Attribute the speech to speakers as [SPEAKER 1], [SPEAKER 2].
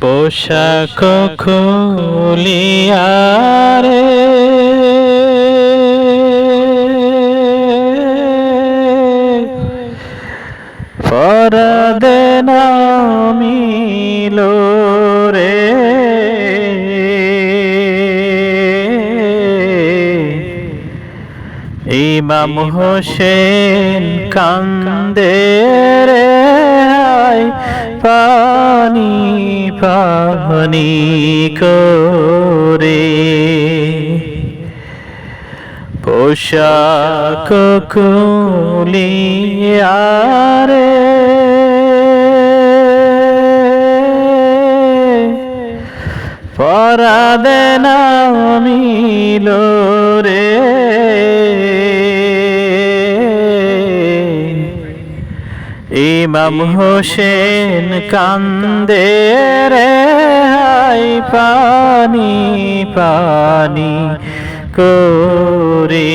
[SPEAKER 1] পোশাক খুলিয়ারে পরদে নামিল রে। ইমাম হোসেন কান্দে। পানি পানি করে। পোশাক কুলি আরে। পরাদে নামিল রে ইমাম হোসেন কান্দে রে হাই পানি পানি করে।